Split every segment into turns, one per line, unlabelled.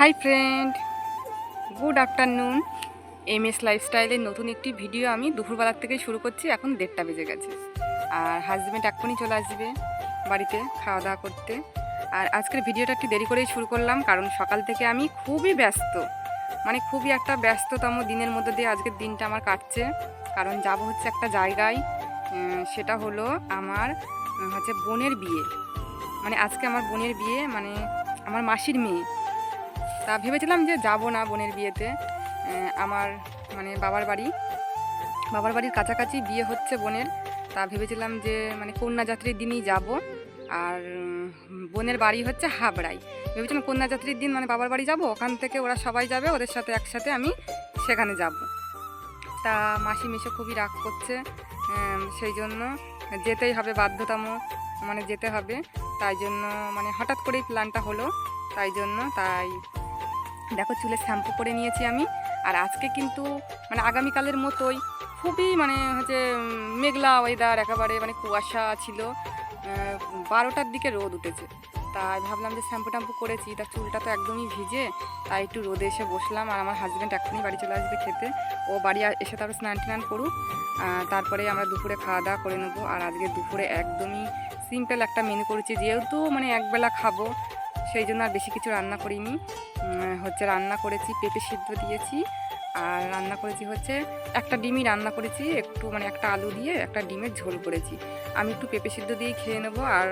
Hi friend good afternoon M S লাইফস্টাইলের নতুন একটি video আমি দুপুরবেলার থেকেই শুরু করছি। এখন দেড়টা বেজে গেছে। আর হাজব্যান্ড এক্ষুনি চলে আসবে বাড়িতে খাওয়া দাওয়া করতে। আর আজকের ভিডিওটা একটু দেরি করেই শুরু করলাম, কারণ সকাল থেকে আমি খুবই ব্যস্ত। মানে খুবই একটা ব্যস্ততম দিনের মধ্যে দিয়ে আজকের দিনটা আমার কাটছে। কারণ যাব হচ্ছে একটা জায়গায়। সেটা হলো আমার হচ্ছে বোনের বিয়ে। মানে আজকে আমার বোনের বিয়ে মানে আমার মাসির মেয়ে। তা ভেবেছিলাম যে যাব না বোনের বিয়েতে। আমার মানে বাবার বাড়ি। বাবার বাড়ির কাছাকাছি বিয়ে হচ্ছে বোনের। তা ভেবেছিলাম যে মানে কন্যাযাত্রীর দিনই যাব। আর বোনের বাড়ি হচ্ছে হাবড়াই। ভেবেছিলাম কন্যাযাত্রীর দিন মানে বাবার বাড়ি যাব, ওখান থেকে ওরা সবাই যাবে, ওদের সাথে একসাথে আমি সেখানে যাব। তা মাসি মেশো খুবই রাগ করছে সেই জন্য যেতেই হবে বাধ্যতামূলক মানে যেতে হবে। তাই জন্য মানে হঠাৎ করেই প্ল্যানটা হলো, তাই জন্য তাই দেখো চুলে শ্যাম্পু করে নিয়েছি আমি। আর আজকে কিন্তু মানে আগামীকালের মতোই খুবই মানে হচ্ছে মেঘলা ওয়েদার একেবারে মানে কুয়াশা ছিল। বারোটার দিকে রোদ উঠেছে। তাই ভাবলাম যে শ্যাম্পু ট্যাম্পু করেছি, তা চুলটা তো একদমই ভিজে, তাই একটু রোদে এসে বসলাম। আর আমার হাজব্যান্ড এখনই বাড়ি চলে আসবে খেতে। ও বাড়ি এসে তারপর স্নান টান করুক। তারপরে আমরা দুপুরে খাওয়া দাওয়া করে নেব। আর আজকে দুপুরে একদমই সিম্পল একটা মেনু করেছি। যেহেতু মানে একবেলা খাব সেই জন্য আর বেশি কিছু রান্না করিনি। হচ্ছে রান্না করেছি, পেঁপে সিদ্ধ দিয়েছি, আর রান্না করেছি হচ্ছে একটা ডিমই রান্না করেছি, একটু মানে একটা আলু দিয়ে একটা ডিমের ঝোল করেছি। আমি একটু পেঁপে সিদ্ধ দিয়েই খেয়ে নেব, আর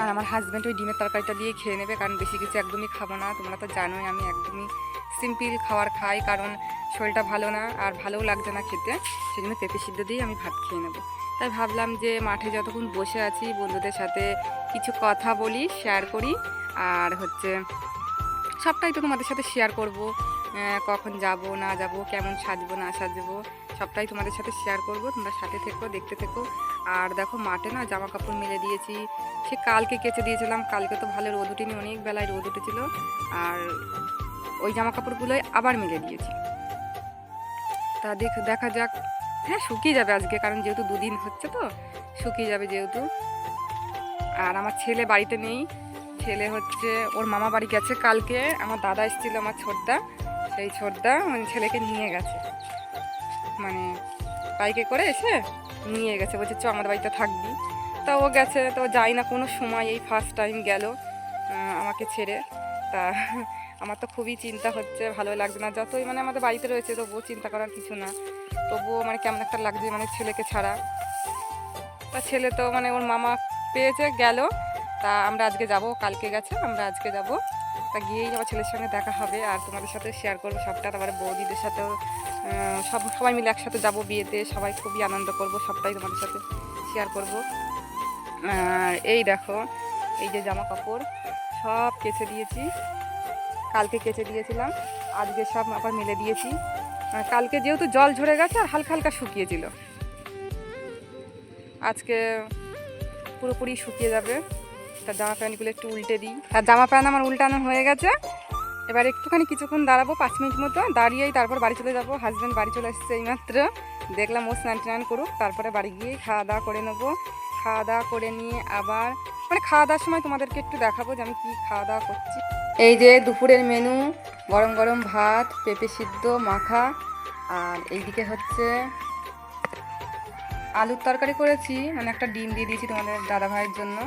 আর আমার হাজব্যান্ড ওই ডিমের তরকারিটা দিয়ে খেয়ে নেবে, কারণ বেশি কিছু একদমই খাব না। তোমরা তো জানোই আমি একদমই সিম্পল খাবার খাই, কারণ শরীরটা ভালো না, আর ভালোও লাগছে না খেতে। সেই জন্য পেঁপে সিদ্ধ দিয়েই আমি ভাত খেয়ে নেব। তাই ভাবলাম যে মাঠে যতক্ষণ বসে আছি, বন্ধুদের সাথে কিছু কথা বলি শেয়ার করি। আর হচ্ছে সবটাই তো তোমাদের সাথে শেয়ার করব। কখন যাব, না যাব, কেমন সাজবো, না সাজবো, সবটাই তোমাদের সাথে শেয়ার করব। তোমরা সাথে থেকো, দেখতে থেকো। আর দেখো, মাঠে না জামা কাপড় মেলে দিয়েছি। সে কালকে কেচে দিয়েছিলাম, কালকে তো ভালো রোদ উঠেনি, অনেক বেলায় রোদ উঠেছিল। আর ওই জামা কাপড়গুলোই আবার মেলে দিয়েছি। তা দেখ, দেখা যাক হ্যাঁ শুকিয়ে যাবে আজকে, কারণ যেহেতু দুদিন হচ্ছে তো, শুকিয়ে যাবে যেহেতু। আর আমার ছেলে বাড়িতে নেই, ছেলে হচ্ছে, ওর মামা বাড়ি গেছে কালকে, আমার দাদা এসেছিল আমার ছোটদা, সেই ছোটদা মানে ছেলেকে নিয়ে গেছে। মানে বাইকে করে এসে নিয়ে গেছে, বলছে, চ, আমাদের বাড়িতে থাকবি। তা ও গেছে, তো যাই না, কোনো সময় এই ফার্স্ট টাইম গেল আমাকে ছেড়ে। তা আমার তো খুবই চিন্তা হচ্ছে, ভালো লাগছে না। যতই মানে আমাদের বাড়িতে রয়েছে, তবুও চিন্তা করার কিছু না। তবুও মানে কেমন একটা লাগছে মানে ছেলেকে ছাড়া। তা ছেলে তো মানে ওর মামা পেয়েছে, গেল। তা আমরা আজকে যাব, কালকে গেছে, আমরা আজকে যাব। তা গিয়েই আমার ছেলের সঙ্গে দেখা হবে আর তোমাদের সাথে শেয়ার করব সবটা। তারপরে বৌদিদের সাথেও সব, সবাই মিলে একসাথে যাব বিয়েতে। সবাই খুবই আনন্দ করব, সবটাই তোমাদের সাথে শেয়ার করব। আর এই দেখো, এই যে জামা কাপড় সব কেচে দিয়েছি। কালকে কেচে দিয়েছিলাম, আজকে সব আবার মেলে দিয়েছি। কালকে যেহেতু জল ঝরে গেছে, আর হালকা হালকা শুকিয়েছিল আজকে পুরোপুরি শুকিয়ে যাবে। তার জামা প্যান্টগুলো একটু উল্টে দিই। তার জামা প্যান্ট আমার উল্টানো হয়ে গেছে। এবার একটুখানি কিছুক্ষণ দাঁড়াবো, পাঁচ মিনিট মতো। দাঁড়িয়েই তারপর বাড়ি চলে যাব। হাজব্যান্ড বাড়ি চলে এসেছে এইমাত্র। দেখলাম ও স্নান টান করুক, তারপরে বাড়ি গিয়ে খাওয়া দাওয়া করে নেব। খাওয়া দাওয়া করে নিয়ে আবার মানে খাওয়া দাওয়ার সময় তোমাদেরকে একটু দেখাবো যে আমি কী খাওয়া দাওয়া করছি। এই যে দুপুরের মেনু, গরম গরম ভাত, পেঁপে সিদ্ধ, মাখা। আর এইদিকে হচ্ছে আলুর তরকারি করেছি মানে একটা ডিম দিয়ে দিয়েছি তোমাদের দাদা ভাইয়ের জন্য।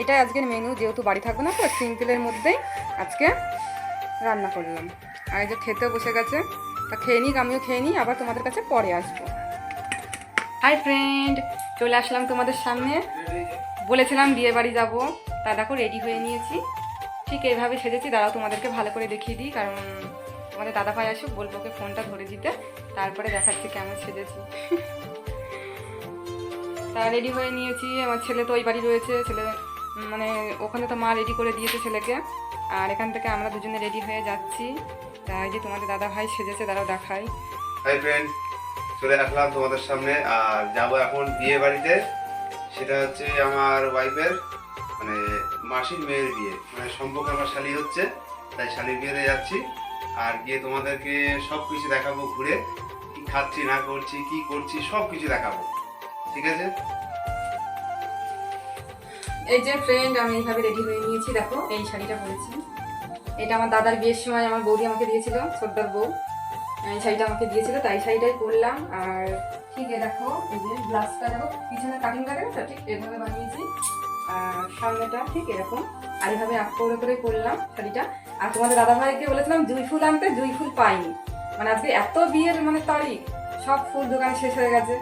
এটাই আজকের মেনু, যেহেতু বাড়ি থাকব না তো, সিম্পলের মধ্যেই আজকে রান্না করলাম। আর এই যে খেতেও বসে গেছে, তা খেয়ে নিক, আমিও খেয়ে নিই, আবার তোমাদের কাছে পরে আসব। হাই ফ্রেন্ড, চলে আসলাম তোমাদের সামনে। বলেছিলাম বিয়ে বাড়ি যাব, তা দেখো রেডি হয়ে নিয়েছি। ঠিক এইভাবে সেজেছি দাঁড়াও তোমাদেরকে ভালো করে দেখিয়ে দিই, কারণ তোমাদের দাদা ভাই আসুক, বলব ওকে ফোনটা ধরে দিতে, তারপরে দেখাচ্ছি কেমন সেজেছি। তা রেডি হয়ে নিয়েছি, আমার ছেলে তো ওই বাড়ি রয়েছে, ছেলে মানে ওখানে তো মা রেডি করে দিয়েছে ছেলেকে, আর এখান থেকে আমরা দুজনে রেডি হয়ে যাচ্ছি। তাই যে তোমাদের দাদা ভাই সেজেছে, দাঁড়াও দেখাই।
হাই ফ্রেন্ড চলে আসলাম তোমাদের সামনে, আর যাব এখন বিয়ে বাড়িতে, সেটা হচ্ছে আমার ওয়াইফের মাসির মেয়ের বিয়ে। মানে সম্পর্কে আমার শালি হচ্ছে, তাই শালির বিয়েতে যাচ্ছি। আর গিয়ে তোমাদেরকে সব কিছু দেখাবো ঘুরে, কি খাচ্ছি, না করছি, কি করছি সব কিছু দেখাবো। ঠিক আছে?
এই যে ফ্রেন্ড আমি এইভাবে রেডি হয়ে নিয়েছি, দেখো, এই শাড়িটা পরেছি। এটা আমার দাদার বিয়ের সময় আমার বৌদি আমাকে দিয়েছিল ছোটদার বউ। এই শাড়িটা আমাকে দিয়েছিল, তাই শাড়িটাই পরলাম। আর ঠিক দেখো, এই যে ব্লাউজটা দেখো, পিছনে কাটিং তো ঠিক এভাবে বানিয়েছি। সামনেটা ঠিক এরকম। আর এইভাবে আপ করে করে করলাম শাড়িটা। আর তোমাদের দাদা ভাইকে বলেছিলাম, দুই ফুল আনতে দুই ফুল পাইনি। মানে আজকে এত বিয়ের মানে তারিখ, সব ফুল দোকান শেষ হয়ে গেছে।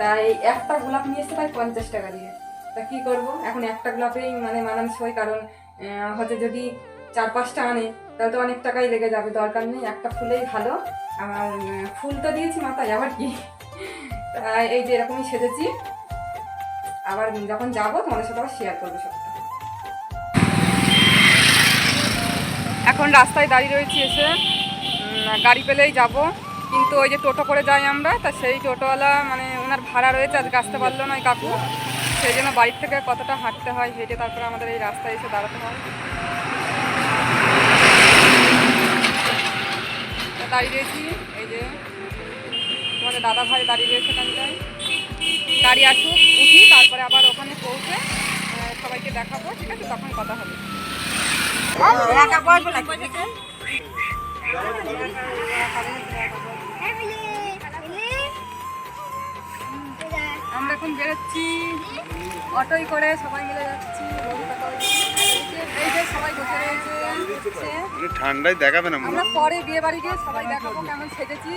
তাই একটা গোলাপ নিয়ে এসছে তাই পঞ্চাশ টাকা দিয়ে। তা কি করব? এখন একটা গোলাপেই মানে মানানসই, কারণ হচ্ছে যদি চার পাঁচটা আনে, তাহলে তো অনেক টাকাই লেগে যাবে। দরকার নেই, একটা ফুলেই ভালো। আমার ফুল তো দিয়েছি মাথায়, আবার কি? তাই এই যে এরকমই সেজেছি। আবার যখন যাব, তোমাদের সাথে আবার শেয়ার করব সবটা। এখন রাস্তায় দাঁড়িয়ে রয়েছি এসে। গাড়ি পেলেই যাব। কিন্তু ওই যে টোটো করে যাই আমরা, তা সেই টোটোওয়ালা মানে ওনার ভাড়া রয়েছে, আজকে আসতে পারল না কাকু। সেই জন্য বাড়ির থেকে কতটা হাঁটতে হয় হেঁটে তারপরে আমাদের এই রাস্তায় এসে দাঁড়াতে হয়। দাঁড়িয়ে রয়েছি, এই যে তোমাদের দাদা ভাই দাঁড়িয়ে রয়েছে এখানটায়। গাড়ি আসুক উঠি তারপরে আবার ওখানে পৌঁছে সবাইকে দেখাবো ঠিক আছে? তখন কথা হবে। আমরা এখন বেরোচ্ছি। অটোই করে সবাই মিলে যাচ্ছি। এই যে- সবাই বসে রয়েছে
ঠান্ডায় দেখাবে না
আমরা পরে বিয়ে বাড়ি গিয়ে সবাই দেখাবো কেমন সেজেছি।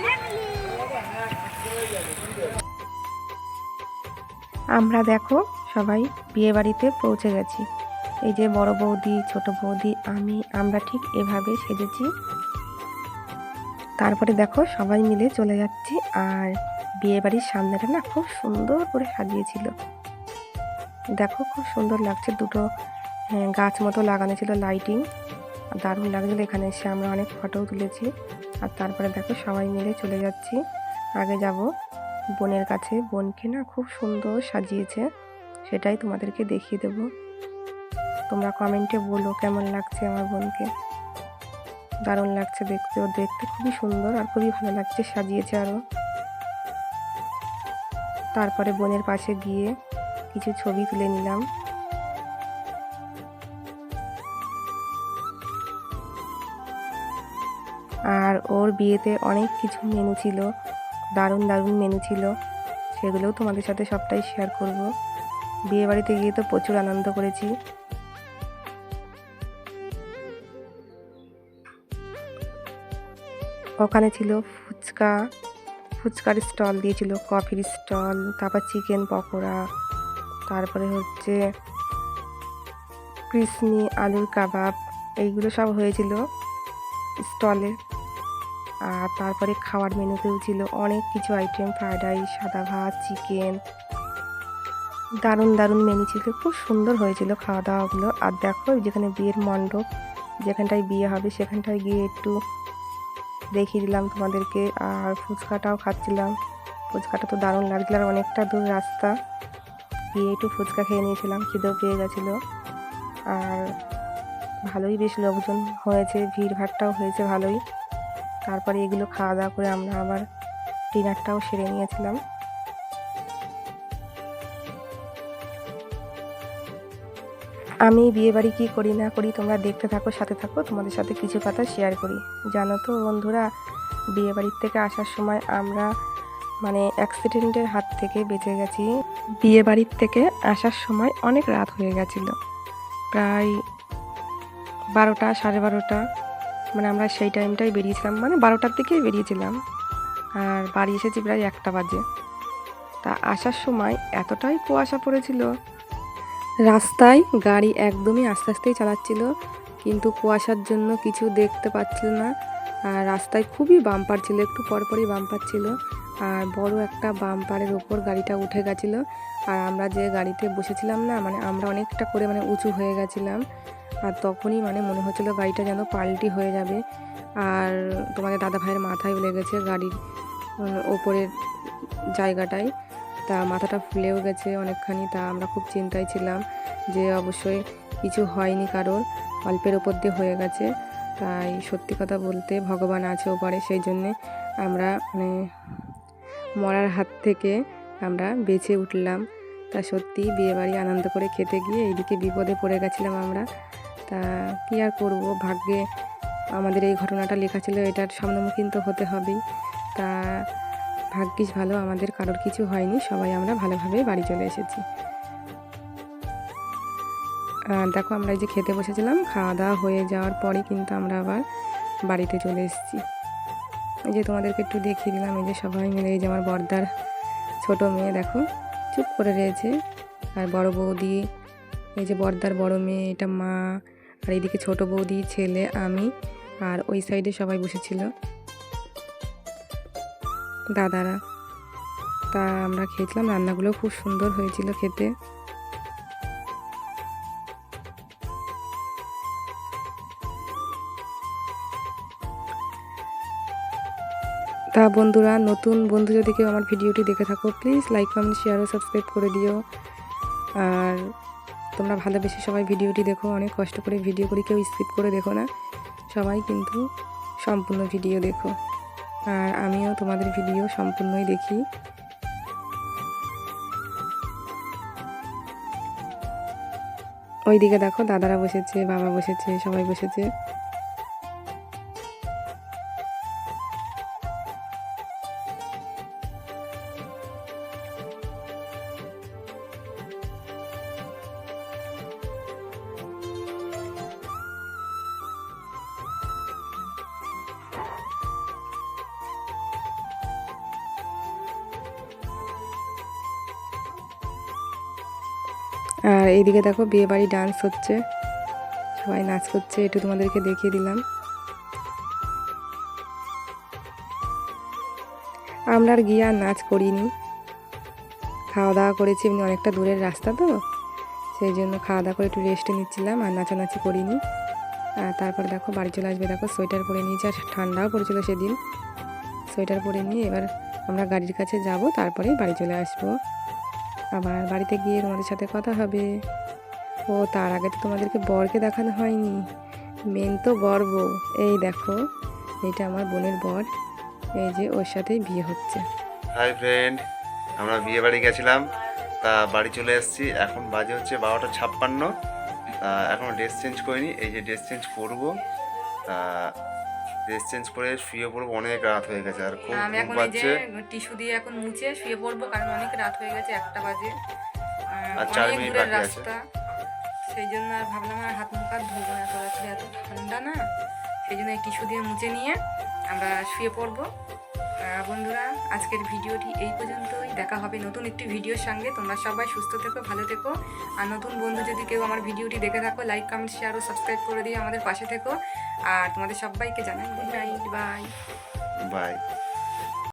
আমরা দেখো সবাই বিয়ে বাড়িতে পৌঁছে গেছি। এই যে বড় বৌদি ছোট বৌদি আমি আমরা ঠিক এভাবে সেজেছি। তারপরে দেখো সবাই মিলে চলে যাচ্ছি আর বিয়ে বাড়ির সামনেটা না খুব সুন্দর করে সাজিয়েছিল। দেখো খুব সুন্দর লাগছে দুটো হ্যাঁ, গাছ মতো লাগানো ছিল লাইটিং দারুণ লাগছিল এখানে এসে আমরা অনেক ফটো তুলেছি। আর তারপরে দেখো সবাই মিলে চলে যাচ্ছি। আগে যাব বোনের কাছে। বোনকে না খুব সুন্দর সাজিয়েছে। সেটাই তোমাদেরকে দেখিয়ে দেব। তোমরা কমেন্টে বলো কেমন লাগছে আমার বোনকে। দারুণ লাগছে দেখতে। ও দেখতে খুবই সুন্দর আর খুবই ভালো লাগছে সাজিয়েছে আরও তারপরে বোনের পাশে গিয়ে কিছু ছবি তুলে নিলাম। আর ওর বিয়েতে অনেক কিছু মেনু ছিল। দারুণ দারুণ মেনু ছিল। সেগুলোও তোমাদের সাথে সবটাই শেয়ার করব। বিয়ে বাড়িতে গিয়ে তো প্রচুর আনন্দ করেছি। ওখানে ছিল ফুচকা। ফুচকার স্টল দিয়েছিল কফির স্টল তারপর চিকেন পকোড়া, তারপরে হচ্ছে ক্রিসমি আলুর কাবাব, এইগুলো সব হয়েছিল স্টলে আর তারপরে খাওয়ার মেনুতেও ছিল অনেক কিছু আইটেম, ফ্রায়েড রাইস, সাদা ভাত, চিকেন। দারুণ দারুণ মেনু ছিল, খুব সুন্দর হয়েছিল খাওয়া দাওয়াগুলো আর দেখো যেখানে বিয়ের মণ্ডপ, যেখানটায় বিয়ে হবে সেখানটায় গিয়ে একটু দেখিয়ে দিলাম তোমাদেরকে। আর ফুচকাটাও খাচ্ছিলাম। ফুচকাটা তো দারুণ লাগছিল আর অনেকটা দূর রাস্তা। গিয়ে একটু ফুচকা খেয়ে নিয়েছিলাম, খিদেও পেয়ে গেছিল। আর ভালোই বেশ লোকজন হয়েছে ভিড় ভাড়টাও হয়েছে ভালোই। তারপরে এগুলো খাওয়া দাওয়া করে আমরা আবার ডিনারটাও সেরে নিয়েছিলাম। আমি বিয়ে বাড়ি কী করি না করি তোমরা দেখতে থাকো, সাথে থাকো, তোমাদের সাথে কিছু কথা শেয়ার করি। জানো তো বন্ধুরা বিয়ে বাড়ির থেকে আসার সময় আমরা মানে অ্যাক্সিডেন্টের হাত থেকে বেঁচে গেছি। বিয়ে বাড়ির থেকে আসার সময় অনেক রাত হয়ে গেছিল। প্রায় বারোটা, সাড়ে বারোটা। মানে আমরা সেই টাইমটাই বেরিয়েছিলাম মানে বারোটার দিকেই বেরিয়েছিলাম। আর বাড়ি এসেছি প্রায় একটা বাজে। তা আসার সময় এতটাই কুয়াশা পড়েছিল, রাস্তায় গাড়ি একদমই আস্তে আস্তেই চালাচ্ছিল, কিন্তু কুয়াশার জন্য কিছু দেখতে পাচ্ছিল না। আর রাস্তায় খুবই বাম্পার ছিল, একটু পরপরই বাম্পার ছিল। আর বড় একটা বাম্পারের ওপর গাড়িটা উঠে গেছিল। আর আমরা যে গাড়িতে বসেছিলাম না মানে আমরা অনেকটা করে মানে উঁচু হয়ে গেছিলাম। আর তখনই মানে মনে হচ্ছিল গাড়িটা যেন পাল্টি হয়ে যাবে। আর তোমাদের দাদা ভাইয়ের মাথায় লেগেছে গাড়ির ওপরের জায়গাটায়। তা মাথাটা ফুলেও গেছে অনেকখানি, তা আমরা খুব চিন্তায় ছিলাম যে অবশ্যই কিছু হয়নি কারোর, অল্পের ওপর দিয়ে হয়ে গেছে। তাই সত্যি কথা বলতে ভগবান আছে ওপারে, সেই জন্যে আমরা মানে মরার হাত থেকে আমরা বেঁচে উঠলাম। তা সত্যি বিয়েবাড়ি আনন্দ করে খেতে গিয়ে এইদিকে বিপদে পড়ে গেছিলাম আমরা। তা কী আর করব? ভাগ্যে আমাদের এই ঘটনাটা লেখা ছিল, এটার সম্মুখীন তো হতে হবেই। তা ভাগ্যিস ভালো আমাদের কারোর কিছু হয়নি, সবাই আমরা ভালোভাবে বাড়ি চলে এসেছি। আর দেখো আমরা এই যে খেতে বসেছিলাম খাওয়া দাওয়া হয়ে যাওয়ার পরে কিন্তু আমরা আবার বাড়িতে চলে এসেছি। এই যে তোমাদেরকে একটু দেখিয়ে দিলাম, এই যে সবাই মিলে, এই যে আমার বর্দার ছোট মেয়ে, দেখো, চুপ করে রয়েছে। আর বড় বৌদি, এই যে বর্দার বড় মেয়ে, এটা মা আর এইদিকে ছোট বৌদি, ছেলে, আমি আর ওই সাইডে সবাই বসেছিল। দাদারা। তা আমরা খেয়েছিলাম, রান্নাগুলো খুব সুন্দর হয়েছিল খেতে। তা বন্ধুরা, নতুন বন্ধু যদি কেউ আমার ভিডিওটি দেখে থাকো প্লিজ লাইক কমেন্ট শেয়ার ও সাবস্ক্রাইব করে দিও। আর তোমরা ভালোবেসে সবাই ভিডিওটি দেখো, অনেক কষ্ট করে ভিডিও করি, কেউ স্কিপ করে দেখো না। সবাই কিন্তু সম্পূর্ণ ভিডিও দেখো। আর আমিও তোমাদের ভিডিও সম্পূর্ণই দেখি। ওইদিকে দেখো, দাদারা বসেছে, বাবা বসেছে, সবাই বসেছে। আর এইদিকে দেখো বিয়ে বাড়ি ডান্স হচ্ছে। সবাই নাচ করছে, একটু তোমাদেরকে দেখিয়ে দিলাম। আমরা আর গিয়ে আর নাচ করিনি। খাওয়া দাওয়া করেছি, এমনি অনেকটা দূরের রাস্তা তো। সেই জন্য খাওয়া দাওয়া করে একটু রেস্টে নিচ্ছিলাম, আর নাচানাচি করিনি। আর তারপর দেখো বাড়ি চলে আসবে, দেখো সোয়েটার পরে নিয়েছি, আর ঠান্ডাও পড়েছিল সেদিন। সোয়েটার পরে নিয়ে এবার আমরা গাড়ির কাছে যাব, তারপরেই বাড়ি চলে আসব। আবার বাড়িতে গিয়ে তোমাদের সাথে কথা হবে। ও, তার আগে তো তোমাদেরকে বরকে দেখানো হয়নি। মেন তো বর বউ। এই দেখো এটা আমার বোনের বর। এই যে ওর সাথেই বিয়ে হচ্ছে।
হাই ফ্রেন্ড আমরা বিয়ে বাড়ি গেছিলাম, তা বাড়ি চলে এসেছি। এখন বাজে হচ্ছে বারোটা ছাপ্পান্ন। তা এখনও ড্রেস চেঞ্জ করিনি, এই যে ড্রেস চেঞ্জ করব। তা ড্রেস চেঞ্জ করে শুয়ে পড়ব অনেক রাত হয়ে গেছে। আর খুব
আমি এখন যে টিস্যু দিয়ে এখন মুছে শুয়ে পড়ব কারণ অনেক রাত হয়ে গেছে একটা বাজে।
আর চার মিনিট বাকি আছে।
রাস্তা। সেই জন্য আর ভাবলাম আর হাত মুখ আর ধুবো না রাত্রে এত ঠান্ডা না। সেই জন্য টিস্যু দিয়ে মুছে নিয়ে আমরা শুয়ে পড়ব। বন্ধুরা, আজকের ভিডিওটি এই পর্যন্তই। দেখা হবে নতুন একটি ভিডিওর সঙ্গে। তোমরা সবাই সুস্থ থেকো, ভালো থেকো। আর নতুন বন্ধু যদি কেউ আমার ভিডিওটি দেখে থাকো লাইক কমেন্ট শেয়ার ও সাবস্ক্রাইব করে দিয়ে আমাদের পাশে থেকো। আর তোমাদের সবাইকে জানাই গুড বাই
বাই